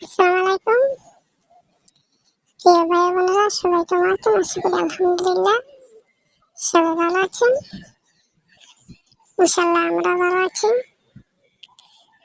আসসালামু প্রিয় ভাই বোনেরা, সবাই কেমন আছেন? আশা করি আলহামদুলিল্লাহ সবাই ভালো আছেন। ইনশাল্লাহ আমরা ভালো আছি।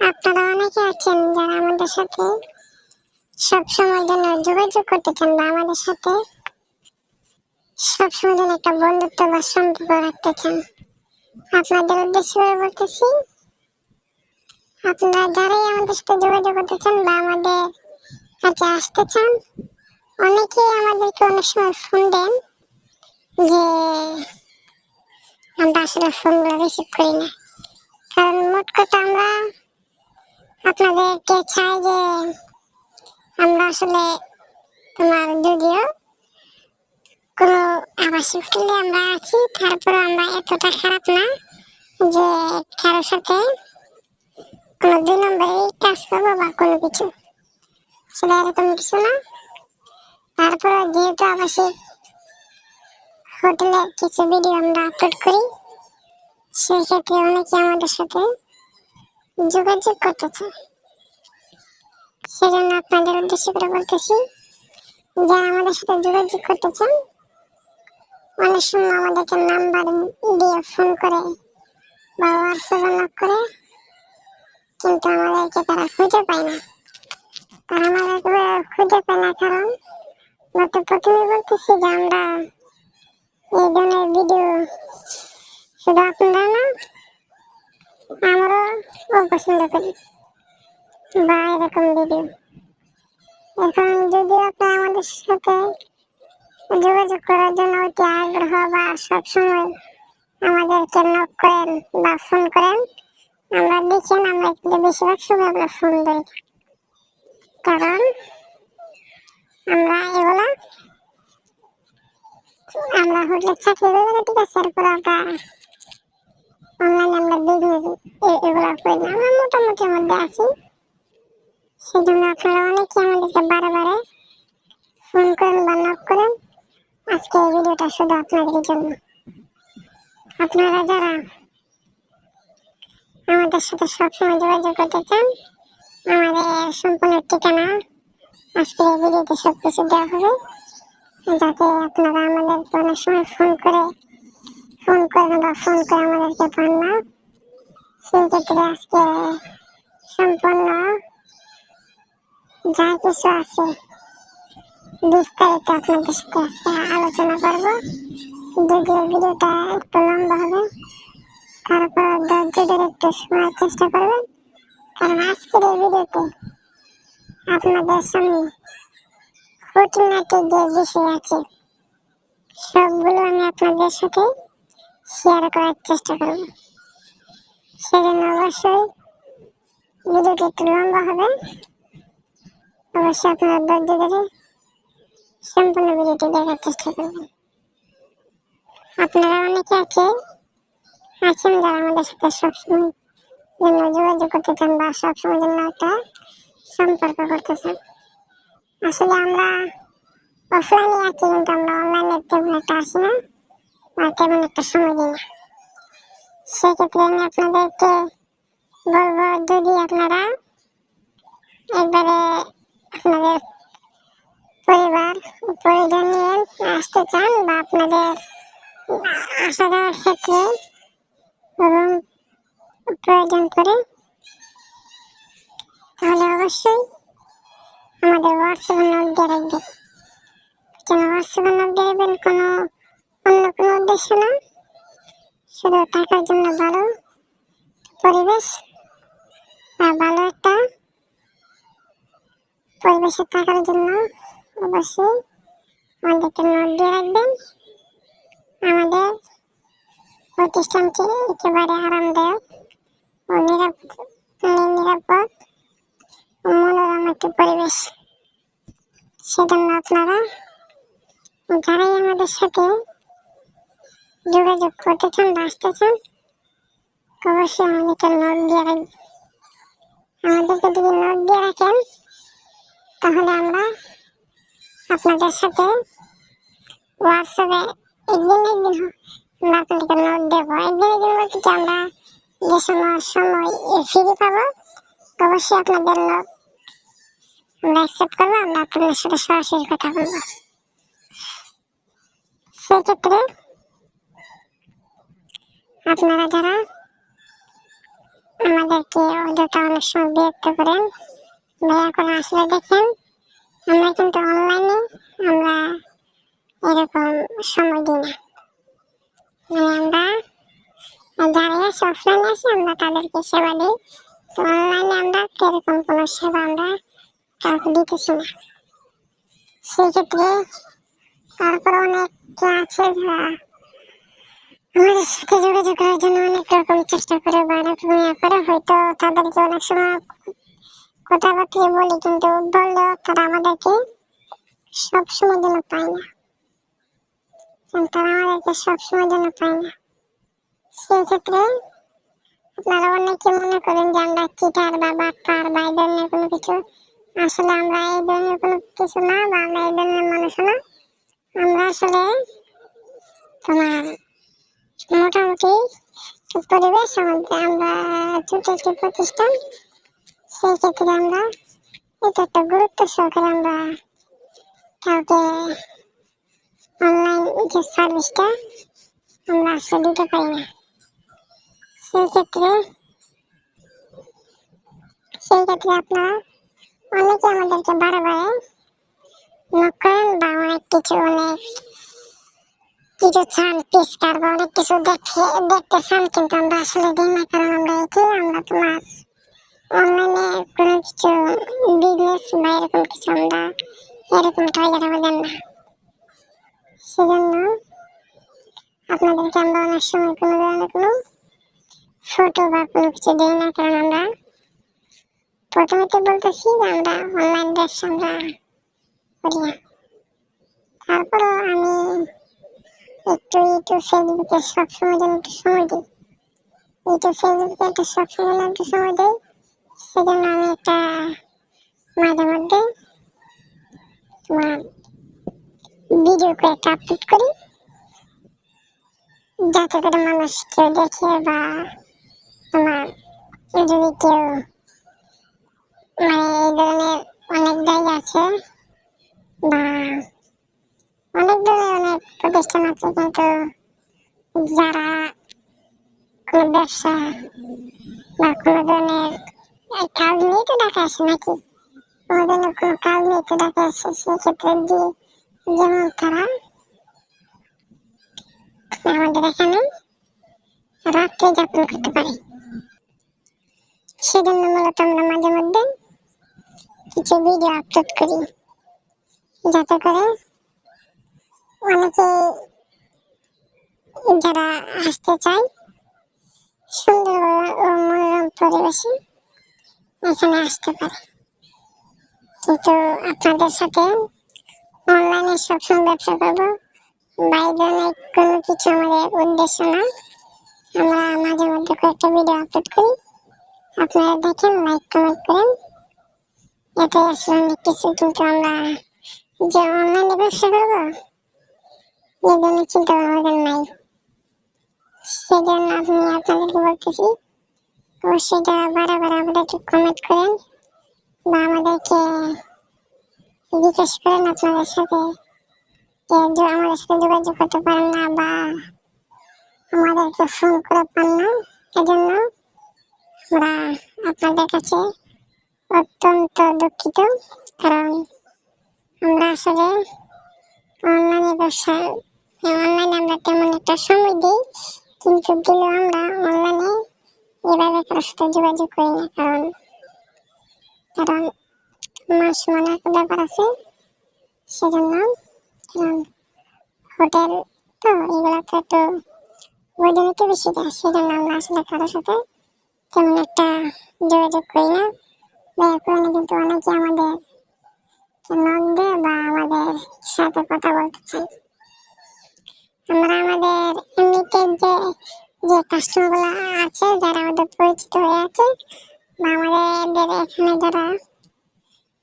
আপনারা অনেকে আছেন যারা আমাদের সাথে সবসময় জন্য যোগাযোগ করতে চান বা আমাদের সাথে সবসময় যেন একটা বন্ধুত্ব বা সম্পর্ক রাখতে চান আপনাদের উদ্দেশ্য করে বলতেছি আপনারা যারাই আমাদের সাথে যোগাযোগ করতে চান বা আমাদের কাছে আসতে চান, অনেকেই আমাদেরকে অনেক সময় ফোন দেন যে আমরা আসলে ফোনগুলো রিসিভ করি না। কারণ মোট কথা আমরা আপনাদেরকে চাই যে আমরা আসলে তোমার যদিও কোনো আবাসিক হোটেলে আমরা আছি তারপরে আমরা এতটা খারাপ না যে কারোর সাথে কোনো দুই নম্বরে কাজ করব বা কোনো কিছু। সেটা এরকম কিছু না। তারপরে যেহেতু আবাসিক হোটেলে কিছু ভিডিও আমরা আপলোড করি সেই ক্ষেত্রে অনেকে আমাদের সাথে যোগাযোগ করতে চায় সেজন্য আপনাদের উদ্দেশ্য করে বলতেছি, যারা আমাদের সাথে যোগাযোগ করতে চান অনেক সময় আমাদেরকে নাম্বার দিয়ে ফোন করে বা হোয়াটসঅ্যাপে করে কিন্তু আমাদেরকে তারা খুঁজে পায় না। তারা আমাদেরকে খুঁজে পায় না, কারণ গত প্রথমে বলতেছি যে আমরা এই ধরনের ভিডিও শুধু আপনারা না, আমরাও অপছন্দ করি বা এরকম ভিডিও এখন যদি আপনারা আমাদের সাথে যোগাযোগ করার জন্য অতি আগ্রহ বা সবসময় আমাদেরকে নক করেন বা ফোন করেন আমরা দেখেন আমরা কিন্তু বেশিরভাগ সময় আমরা ফোন ধরি। কারণ আমরা এগুলা আমরা হোটেলে চাকরি করি ঠিক আছে, এরপর আমরা অনলাইনে আমরা বিজনেস এগুলা করি আমরা মোটামুটির মধ্যে আছি। সেজন্য আপনারা অনেকে আমাদেরকে বারে বারে ফোন করেন বা নক করেন। আজকে এই ভিডিওটা শুধু আপনাদের জন্য। আপনারা যারা আমাদের সাথে সবসময় যোগাযোগ করতে চান, আমাদের সম্পূর্ণ ঠিকানা আজকে এই ভিডিওতে সব কিছু দেওয়া হবে। যাতে আপনারা আমাদেরকে অনেক সময় ফোন করে ফোন করেন বা ফোন করে আমাদেরকে পান না। সেই ক্ষেত্রে আজকে সম্পূর্ণ যা কিছু আছে বিস্তারিত আপনাদের সাথে আজকে আলোচনা করব। যদিও ভিডিওটা একটু লম্বা হবে তারপর ধৈর্য ধরে একটু শোনার চেষ্টা করবেন। কারণ আজকের এই ভিডিওতে আপনাদের সামনে খুঁটিনাটি যে বিষয় আছে, সবগুলো আমি আপনাদের সাথে শেয়ার করার চেষ্টা করব। সেজন্য অবশ্যই ভিডিওটি একটু লম্বা হবে। অবশ্যই আপনারা ধৈর্য ধরে সম্পূর্ণ ভিডিওটি দেখার চেষ্টা করবেন। আপনারা অনেকে আছে আছেন যারা আমাদের সাথে সবসময়। জন্য যোগাযোগ করতে চান বা সবসময় জন্য একটা সম্পর্ক করতে আসলে আমরা অফলাইনে আছি, কিন্তু আমরা অনলাইনে তেমন একটা আসি না, বা তেমন একটা সময় দিই না। সেক্ষেত্রে আমি আপনাদেরকে বলব, যদি আপনারা একবারে আপনাদের পরিবার পরিজন নিয়ে আসতে চান, বা আপনাদের আসা যাওয়ার ক্ষেত্রে রুম প্রয়োজন পড়ে তাহলে অবশ্যই আমাদের হোয়াটসঅ্যাপে নোট দিয়ে রাখবেন। কেন হোয়াটসঅ্যাপে নোট দিয়ে রাখবেন? কোনো অন্য কোনো উদ্দেশ্য না। শুধু থাকার জন্য ভালো পরিবেশ আর ভালো একটা পরিবেশে থাকার জন্য অবশ্যই আমাদেরকে নোট দিয়ে রাখবেন। আমাদের প্রতিষ্ঠানটি একেবারে আরামদায়ক ও মনোরম একটি পরিবেশ। সেজন্য আপনারা যারাই আমাদের সাথে যোগাযোগ করতে চান বা আসতে চান, অবশ্যই আমাদেরকে নোট দিয়ে রাখবেন আমাদেরকে যদি নোট দিয়ে রাখেন, তাহলে আমরা আপনাদের সাথে হোয়াটসঅ্যাপে একদিন একদিন আপনাদেরকে নোট দেবো একদিন একদিন বলতে কি আমরা যে সময় সময় ফ্রি পাবো, অবশ্যই আপনাদের নোট আমরা অ্যাকসেপ্ট করব, আমরা আপনাদের সাথে সরাসরি কথা বলব। সেক্ষেত্রে আপনারা যারা আমাদেরকে অযথা অনেক সময় বিরক্ত করেন, দয়া করে আসলে দেখেন, আমরা কিন্তু অনলাইনে আমরা এরকম সময় দিই না। মানে আমরা যারা অফলাইনে আসে আমরা তাদেরকে সেবা দিই। তো অনলাইনে আমরা এরকম কোনো সেবা আমরা কাউকে দিতেছি না। সেক্ষেত্রে তারপর অনেকে আছে যারা আমাদের সাথে যোগাযোগ করার জন্য অনেক রকম চেষ্টা করে বা অনেক করে, হয়তো তাদেরকে অনেক সময় কথাবার্তা বলি, কিন্তু বললেও তারা আমাদেরকে সব সময় জন্য পায় না। কিন্তু তারা আমাদেরকে সব সময় জন্য পায় না। সেই ক্ষেত্রে আপনারা অনেকে মনে করেন যে আমরা চিটার বা বাটপার বা এই ধরনের কোনো কিছু। আসলে আমরা এই ধরনের কোনো কিছু না বা আমরা এই ধরনের মানুষ না। আমরা আসলে তোমার মোটামুটি পরিবেশ আমাদের, আমরা ছোট একটি প্রতিষ্ঠান, সেই ক্ষেত্রে আমরা এটা একটা গুরুত্ব সহকারে আমরা কাউকে অনলাইন যে সার্ভিসটা আমরা আসলে দিতে পারি না। সেই ক্ষেত্রে সেই ক্ষেত্রে আপনারা অনেকে আমাদেরকে বারে বারে নক করেন বা অনেক কিছু অনেক কিছু চান পিসকার বা অনেক কিছু দেখে দেখতে চান, কিন্তু আমরা আসলে দিই না, কারণ আমরা একে আমরা তোমার অনলাইনে কোনো কিছু বিজনেস বা এরকম কিছু আমরা এরকম টার্গেট আমাদের না। সেজন্য আপনাদেরকে আমরা অনেক সময় কোনো ধরনের কোনো ফটো বা কোনো কিছু দিই না, কারণ আমরা প্রথমে তো বলতেছি যে আমরা অনলাইন ব্যবসা আমরা করি না। তারপরও আমি একটু ইউটিউব ফেসবুকে সবসময় যেন একটু সময় দিই। ইউটিউব ফেসবুকে একটা সবসময় যেন একটু সময় দিই, সেজন্য আমি একটা মাঝে মধ্যে তোমার ভিডিও করে একটা আপলোড করি। যাতে করে মানুষ কেউ দেখে বা তোমার যদি কেউ মানে এই ধরনের অনেক জায়গা আছে বা অনেক ধরনের অনেক প্রতিষ্ঠান আছে, কিন্তু যারা কোনো ব্যবসা বা কোনো ধরনের কাজ নিয়ে তো ডাকা আসে নাকি? কোনো ধরনের কোনো কাজ নিয়ে তো ডাকা আসে, সেক্ষেত্রে যে যেমন তারা আমাদের এখানে রাত্রে যাপন করতে পারে। সেজন্য মূলত আমরা মাঝে মধ্যে কিছু ভিডিও আপলোড করি, যাতে করে অনেকে যারা আসতে চায় সুন্দর ও মনোরম পরিবেশে এখানে আসতে পারে। কিন্তু আপনাদের সাথে অনলাইনে সবসময় ব্যবসা করব। বাইরে কোনো কিছু আমাদের উদ্দেশ্য না। আমরা মাঝে মধ্যে কয়েকটা ভিডিও আপলোড করি। আপনারা দেখেন লাইক কমেন্ট করেন। এতে আসলে অনেক কিছু। কিন্তু আমরা যে অনলাইনে ব্যবসা করব জন্য চিন্তা আমাদের নাই। সেজন্য আমি আপনাদেরকে বলতেছি, অবশ্যই যারা বারবার আমাদেরকে কমেন্ট করেন বা আমাদেরকে জিজ্ঞেস করেন আপনাদের সাথে আমাদের সাথে যোগাযোগ করতে পারেন না বা আমাদেরকে ফোন করে পান না, এজন্য আমরা আপনাদের কাছে অত্যন্ত দুঃখিত। কারণ আমরা আসলে অনলাইনে ব্যবসা, অনলাইনে আমরা তেমন একটা সময় দিই, কিন্তু দিলেও আমরা অনলাইনে এভাবে কারোর সাথে যোগাযোগ করি না। কারণ কারণ মাস মানে একটা ব্যাপার আছে, সেজন্য কারণ হোটেল তো, এগুলো তো একটু বৈধনীতি বেশি দেয়, সেজন্য আমরা আসলে কারোর সাথে তেমন একটা যোগাযোগ করি না। দয়া করে না, কিন্তু অনেকে আমাদের নক দেয় বা আমাদের সাথে কথা বলতে চাই আমরা আমাদের এমনিতে যে যে কাস্টমারগুলো আছে, যারা আমাদের পরিচিত হয়ে আছে, বা আমাদের এখানে যারা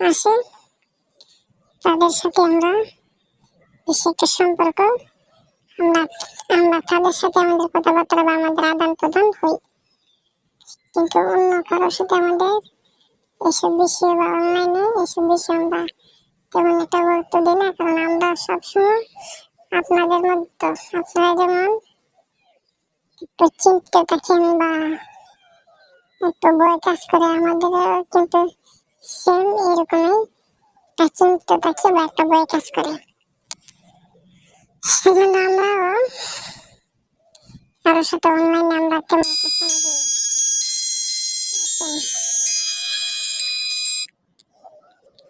আসে। তাদের সাথে আমরা বেশি একটা সম্পর্ক। আমরা আমরা তাদের সাথে আমাদের কথাবার্তা বা আমাদের আদান প্রদান হই। কিন্তু অন্য কারোর সাথে আমাদের এসব বিষয়ে বা অনলাইনে এসব বিষয়ে আমরা তেমন একটা গুরুত্ব দিই না, কারণ আমরা সবসময় আপনাদের মতো, আপনারা যেমন একটু চিন্তা থাকেন বা একটু বই কাজ করে আমাদের কিন্তু সেম এরকমই একটা চিন্তা থাকে বা একটা বই কাজ করে। সেজন্য আমরাও কারোর সাথে অনলাইনে আমরা।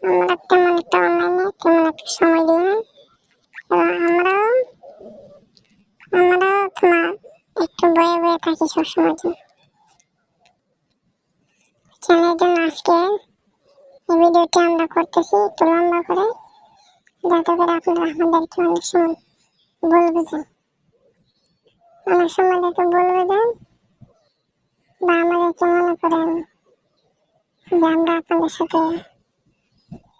আমরা তেমন একটা অনলাইনে তেমন একটা সময় দিই না। আমরাও আমরাও তোমার একটু বয়ে বয়ে থাকি সবসময় জন্য আজকে এই ভিডিওটি আমরা করতেছি একটু লম্বা করে। যাতে করে আপনারা আমাদেরকে অনেক সময় ভুল বুঝেন। অনেক সময় আমাদেরকে ভুল বুঝেন বা আমাদেরকে মনে করেন যে আমরা আপনাদের সাথে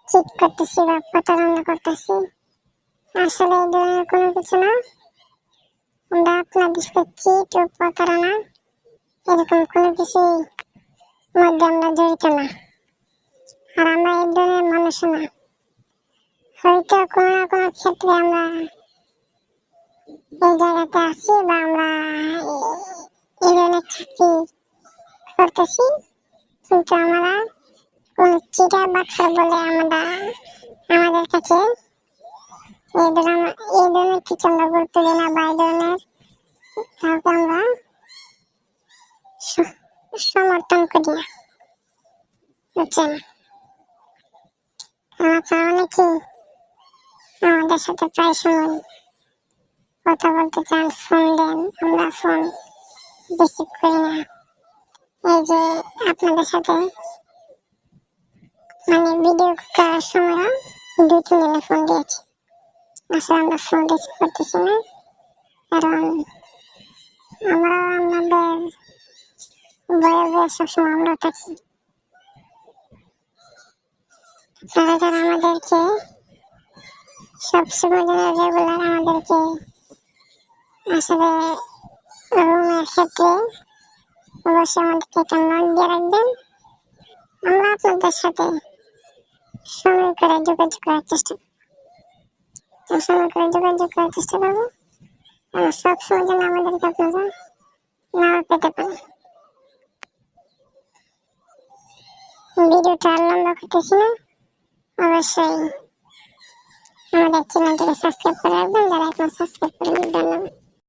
চিট করতেছি বা প্রতারণা করতেছি। আসলে এই ধরনের কোনো কিছু না। আমরা আপনাদের সাথে চিট ও প্রতারণা এরকম কোনো কিছুই মধ্যে আমরা জড়িত না। আর আমরা এই ধরনের মানুষ না। হয়তো কোনো না কোনো ক্ষেত্রে আমরা এই জায়গাতে আছি বা আমরা এই ধরনের চাকরি করতেছি। কিন্তু আমরা কোন চিটা বা বাটফার বলে আমরা আমাদের কাছে এই ধরনের এই ধরনের কিছু আমরা গুরুত্ব দিই না বা এই ধরনের কাউকে আমরা সমর্থন করি না। বুঝছেন? আপনারা অনেকেই আমাদের সাথে প্রায় সময় কথা বলতে চান, ফোন দেন, আমরা ফোন রিসিভ করি না। এই যে আপনাদের সাথে মানে ভিডিও করার সময় দুই তিন দিনে ফোন দিয়েছি। আসলে আমরা ফোন রিসিভ করতেছি না। কারণ আমরা আমাদের বয়ে বয়ে সবসময় আমরা থাকি। যারা আমাদেরকে সবসময় যেন রেগুলার আমাদেরকে আসলে রুমের ক্ষেত্রে অবশ্যই আমাদেরকে একটা নোট দিয়ে রাখবেন। আমরা আপনাদের সাথে সময় করে যোগাযোগ করার চেষ্টা সময় করে যোগাযোগ করার চেষ্টা করব। যেন আমাদেরকে আপনারা নাও পেতে পারেন। ভিডিওটা আর লম্বা করতেছি না। অবশ্যই। আমাদের চ্যানেলটিকে সাবস্ক্রাইব করে রাখবেন যারা এখন সাবস্ক্রাইব করেন ধন্যবাদ।